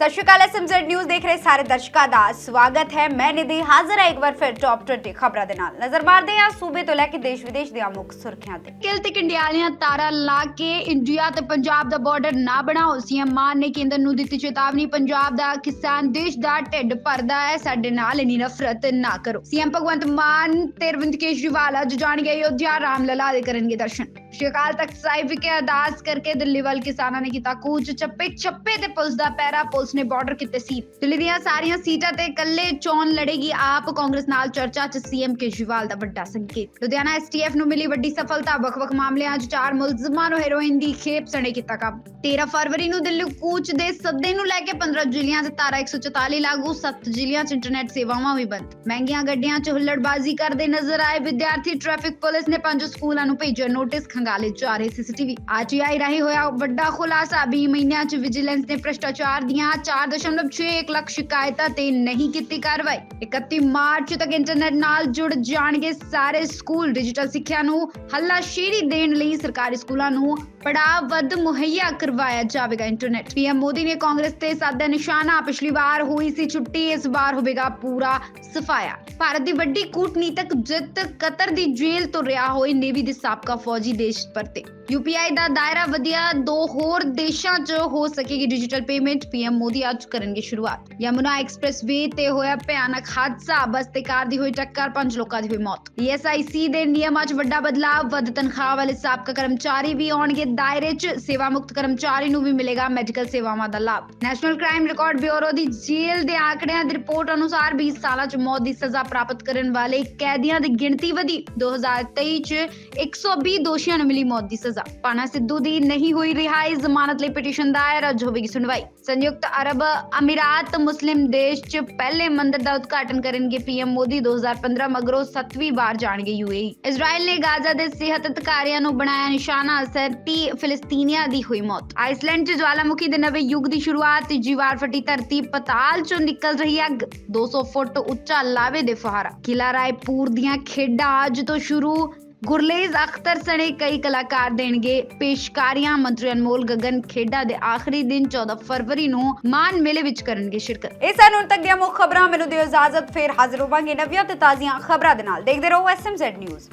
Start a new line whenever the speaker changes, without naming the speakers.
ਸਤਿ ਸ਼੍ਰੀ ਅਕਾਲ SMZ news ਦੇਖ ਰਹੇ ਸਾਰੇ ਦਰਸ਼ਕਾਂ ਦਾ ਸਵਾਗਤ ਹੈ। ਮੈਂ ਨਿਧੀ ਹਾਜ਼ਰ ਹਾਂ ਇੱਕ ਵਾਰ ਫਿਰ ਟੌਪ 20 ਖਬਰਾਂ ਦੇ ਨਾਲ। ਨਜ਼ਰ ਮਾਰਦੇ ਹਾਂ ਸੂਬੇ ਤੋਂ ਲੈ ਕੇ ਦੇਸ਼ ਵਿਦੇਸ਼ ਦੀਆਂ ਮੁੱਖ ਸੁਰਖੀਆਂ ਤੇ।
ਕਿਲ ਤੇ ਕੰਡਿਆਲੀਆਂ ਤਾਰਾ ਲਾ ਕੇ ਇੰਡੀਆ ਤੇ ਪੰਜਾਬ ਦਾ ਬਾਰਡਰ ਨਾ ਬਣਾਓ, ਸੀਐਮ ਮਾਨ ਨੇ ਕੇਂਦਰ ਨੂੰ ਦਿੱਤੀ ਚੇਤਾਵਨੀ, ਪੰਜਾਬ ਦਾ ਕਿਸਾਨ ਦੇਸ਼ ਦਾ ਢਿੱਡ ਭਰਦਾ ਹੈ, ਸਾਡੇ ਨਾਲ ਇਨੀ ਨਫ਼ਰਤ ਨਾ ਕਰੋ। ਸੀਐਮ ਭਗਵੰਤ ਮਾਨ ਤੇ ਅਰਵਿੰਦ ਕੇਜਰੀਵਾਲ ਅੱਜ ਜਾਣਗੇ ਅਯੋਧਿਆ ਰਾਮ ਲਲਾ ਦੇ ਕਰਨਗੇ ਦਰਸ਼ਨ। ਸ਼੍ਰੀ ਅਕਾਲ ਤਖਤ ਸਾਹਿਬ ਵਿਖੇ ਅਰਦਾਸ ਕਰਕੇ ਦਿੱਲੀ ਵੱਲ ਕਿਸਾਨਾਂ ਨੇ ਕੀਤਾ ਕੂਚ, ਚੱਪੇ ਚੱਪੇ ਤੇ ਪੁਲਿਸ ਦਾ ਪੈਰਾ ਪੁਲਿਸ ਨੇ ਬਾਰਡਰ ਕੀਤੇ ਸੀ। ਦਿੱਲੀ ਦੀਆਂ ਸਾਰੀਆਂ ਸੀਟਾਂ ਤੇ ਇਕੱਲੇ ਚੋਣ ਲੜੇਗੀ ਆਪ ਕਾਂਗਰਸ ਨਾਲ ਚਰਚਾ 'ਚ ਸੀਐਮ ਕੇਜਰੀਵਾਲ ਦਾ ਵੱਡਾ ਸੰਕੇਤ। ਲੁਧਿਆਣਾ ਐਸਟੀਐਫ ਨੂੰ ਮਿਲੀ ਵੱਡੀ ਸਫਲਤਾ, ਵੱਖ-ਵੱਖ ਮਾਮਲਿਆਂ 'ਚ ਚਾਰ ਮੁਲਜ਼ਮਾਂ ਨੂੰ ਹੈਰੋਇਨ ਦੀ ਖੇਪ ਸਣੇ ਕੀਤਾ ਕੰਮ। 13 ਫਰਵਰੀ ਨੂੰ ਦਿੱਲੀ ਕੂਚ ਦੇ ਸੱਦੇ ਨੂੰ ਲੈ ਕੇ 15 ਜ਼ਿਲ੍ਹਿਆਂ 'ਚ ਧਾਰਾ 144 ਲਾਗੂ 7 ਜ਼ਿਲ੍ਹਿਆਂ 'ਚ ਇੰਟਰਨੈਟ ਸੇਵਾਵਾਂ ਵੀ ਬੰਦ। ਮਹਿੰਗੀਆਂ ਗੱਡੀਆਂ 'ਚ ਹੁੱਲੜਬਾਜ਼ੀ ਕਰਦੇ ਨਜ਼ਰ ਆਏ ਵਿਦਿਆਰਥੀ ਟ੍ਰੈਫਿਕ ਪੁਲਿਸ ਨੇ ਪੰਜ ਸਕੂਲਾਂ ਨੂੰ ਭੇਜਿਆ ਨੋਟਿਸ ਖੰਗਾਲੇ ਜਾ ਰਹੇ ਸੀਸੀਟੀਵੀ ਆਰਟੀਆਈ ਰਾਹੀਂ ਹੋਇਆ ਵੱਡਾ ਖੁਲਾਸਾ। 20 ਮਹੀਨਿਆਂ 'ਚ ਵਿਜੀਲੈਂਸ ਨੇ ਭ੍ਰਿਸ਼ਟਾਚਾਰ ਦੀਆਂ 4.61 ਲੱਖ ਸ਼ਿਕਾਇਤਾਂ ਤੇ ਨਹੀਂ ਕੀਤੀ ਕਾਰਵਾਈ। 31 ਮਾਰਚ ਤੱਕ ਇੰਟਰਨੈਟ ਨਾਲ ਜੁੜ ਜਾਣਗੇ ਸਾਰੇ ਸਕੂਲ। ਡਿਜੀਟਲ ਸਿੱਖਿਆ ਨੂੰ ਹੱਲਾਸ਼ੇਰੀ ਦੇਣ ਲਈ ਸਰਕਾਰੀ ਸਕੂਲਾਂ ਨੂੰ ਪੜਾਅ ਵੱਧ ਮੁਹੱਈਆ ਕਰਵਾਇਆ ਜਾਵੇਗਾ ਇੰਟਰਨੈਟ। ਪੀਐਮ ਮੋਦੀ ਨੇ ਕਾਂਗਰਸ ਤੇ ਸਾਦਾ ਨਿਸ਼ਾਨਾ। ਪਿਛਲੀ ਵਾਰ ਹੋਈ ਸੀ ਛੁੱਟੀ, ਇਸ ਵਾਰ ਹੋਵੇਗਾ ਪੂਰਾ ਸਫਾਇਆ। ਭਾਰਤ ਦੀ ਵੱਡੀ ਕੂਟਨੀਤਕ ਜਿੱਤ ਕਤਰ ਦੀ ਜੇਲ੍ਹ ਤੋਂ ਰਿਹਾ ਹੋਏ ਨੇਵੀ ਦੇ ਸਾਬਕਾ ਫੌਜੀ ਦੇ ਦੇਸ਼ ਪਰਤੇ। ਯੂਪੀਆਈ ਦਾ ਦਾਇਰਾ ਵਧਿਆ ਦੋ ਹੋਰ ਦੇਸ਼ਾਂ 'ਚ ਹੋ ਸਕੇਗੀ ਡਿਜੀਟਲ ਪੇਮੈਂਟ ਪੀਐਮ ਮੋਦੀ ਅੱਜ ਕਰਨਗੇ ਸ਼ੁਰੂਆਤ। ਯਮੁਨਾ ਐਕਸਪ੍ਰੈਸਵੇ ਤੇ ਹੋਇਆ ਭਿਆਨਕ ਹਾਦਸਾ। ਬੱਸ ਤੇ ਕਾਰ ਦੀ ਹੋਈ ਟੱਕਰ, ਪੰਜ ਲੋਕਾਂ ਦੀ ਹੋਈ ਮੌਤ। ਈਐਸਆਈਸੀ ਦੇ ਨਿਯਮਾਂ 'ਚ ਵੱਡਾ ਬਦਲਾਅ ਵੱਧ ਤਨਖਾਹ ਵਾਲੇ ਸਾਬਕਾ ਕਰਮਚਾਰੀ ਵੀ ਆਉਣਗੇ ਦਾਇਰੇ 'ਚ। ਸੇਵਾ ਮੁਕਤ ਕਰਮਚਾਰੀ ਨੂੰ ਵੀ ਮਿਲੇਗਾ ਮੈਡੀਕਲ ਸੇਵਾਵਾਂ ਦਾ ਲਾਭ। ਨੈਸ਼ਨਲ ਕ੍ਰਾਈਮ ਰਿਕਾਰਡ ਬਿਊਰੋ ਦੀ ਜੇਲ੍ਹ ਦੇ ਆંકੜਿਆਂ ਦੀ ਰਿਪੋਰਟ ਅਨੁਸਾਰ 20 ਸਾਲਾਂ 'ਚ ਮੌਤ ਦੀ ਸਜ਼ਾ ਪ੍ਰਾਪਤ ਕਰਨ ਵਾਲੇ ਕੈਦੀਆਂ ਦੀ ਗਿਣਤੀ ਵਧੀ। 2023 'ਚ 120 ਦੋਸ਼ੀਆਂ ਨੂੰ ਮਿਲੀ ਮੌਤ ਦੀ ਸਜ਼ਾ। ਪਾਣਾ ਸਿੱਧੂ ਦੀ ਨਹੀਂ ਹੋਈ ਰਿਹਾਈ, ਜ਼ਮਾਨਤ ਲਈ ਪਟੀਸ਼ਨ ਦਾਇਰ, ਅੱਜ ਹੋਵੇਗੀ ਸੁਣਵਾਈ। ਸੰਯੁਕਤ ਅਰਬ ਅਮੀਰਾਤ ਮੁਸਲਿਮ ਦੇਸ਼ 'ਚ ਪਹਿਲੇ ਮੰਦਰ ਦਾ ਉਦਘਾਟਨ ਕਰਨਗੇ ਪੀਐਮ ਮੋਦੀ 2015 ਮਗਰੋਂ 7ਵੀਂ ਵਾਰ ਜਾਣਗੇ ਯੂਏਈ ਇਜ਼ਰਾਈਲ ਨੇ ਗਾਜ਼ਾ ਦੇ ਸਿਹਤ ਅਧਿਕਾਰੀਆਂ ਨੂੰ ਬਣਾਇਆ ਨਿਸ਼ਾਨਾ 37 ਫਿਲਸਤੀਨੀਆਂ ਦੀ ਹੋਈ ਮੌਤ। ਆਈਸਲੈਂਡ 'ਚ ਜਵਾਲਾਮੁਖੀ ਦੇ ਨਵੇਂ ਯੁੱਗ ਦੀ ਸ਼ੁਰੂਆਤ, ਤੀਜੀ ਵਾਰ ਫਟੀ ਧਰਤੀ ਪਤਾਲ 'ਚੋਂ ਨਿਕਲ ਰਹੀ ਅੱਗ। 200 ਫੁੱਟ ਉੱਚਾ ਲਾਵੇ ਦੇ ਫੁਹਾਰਾ। ਕਿਲਾ ਰਾਏਪੁਰ ਦੀਆਂ ਖੇਡਾਂ ਅੱਜ ਤੋਂ ਸ਼ੁਰੂ ਗੁਰਲੇਜ਼ ਅਖਤਰ ਸਣੇ ਕਈ ਕਲਾਕਾਰ ਦੇਣਗੇ ਪੇਸ਼ਕਾਰੀਆਂ। ਮੰਤਰੀ ਅਨਮੋਲ ਗਗਨ ਖੇਡਾਂ ਦੇ ਆਖਰੀ ਦਿਨ 14 ਫਰਵਰੀ ਨੂੰ ਮਾਨ ਮੇਲੇ ਵਿੱਚ ਕਰਨਗੇ ਸ਼ਿਰਕਤ।
ਇਹ ਸਨ ਹੁਣ ਤੱਕ ਦੀਆਂ ਮੁੱਖ ਖਬਰਾਂ। ਮੈਨੂੰ ਦਿਓ ਇਜਾਜ਼ਤ, ਫੇਰ ਹਾਜ਼ਰ ਹੋਵਾਂਗੇ ਨਵੀਆਂ ਤੇ ਤਾਜ਼ੀਆਂ ਖਬਰਾਂ ਦੇ ਨਾਲ। ਦੇਖਦੇ ਰਹੋ ਐਸਐਮਜ਼ੈਡ ਨਿਊਜ਼।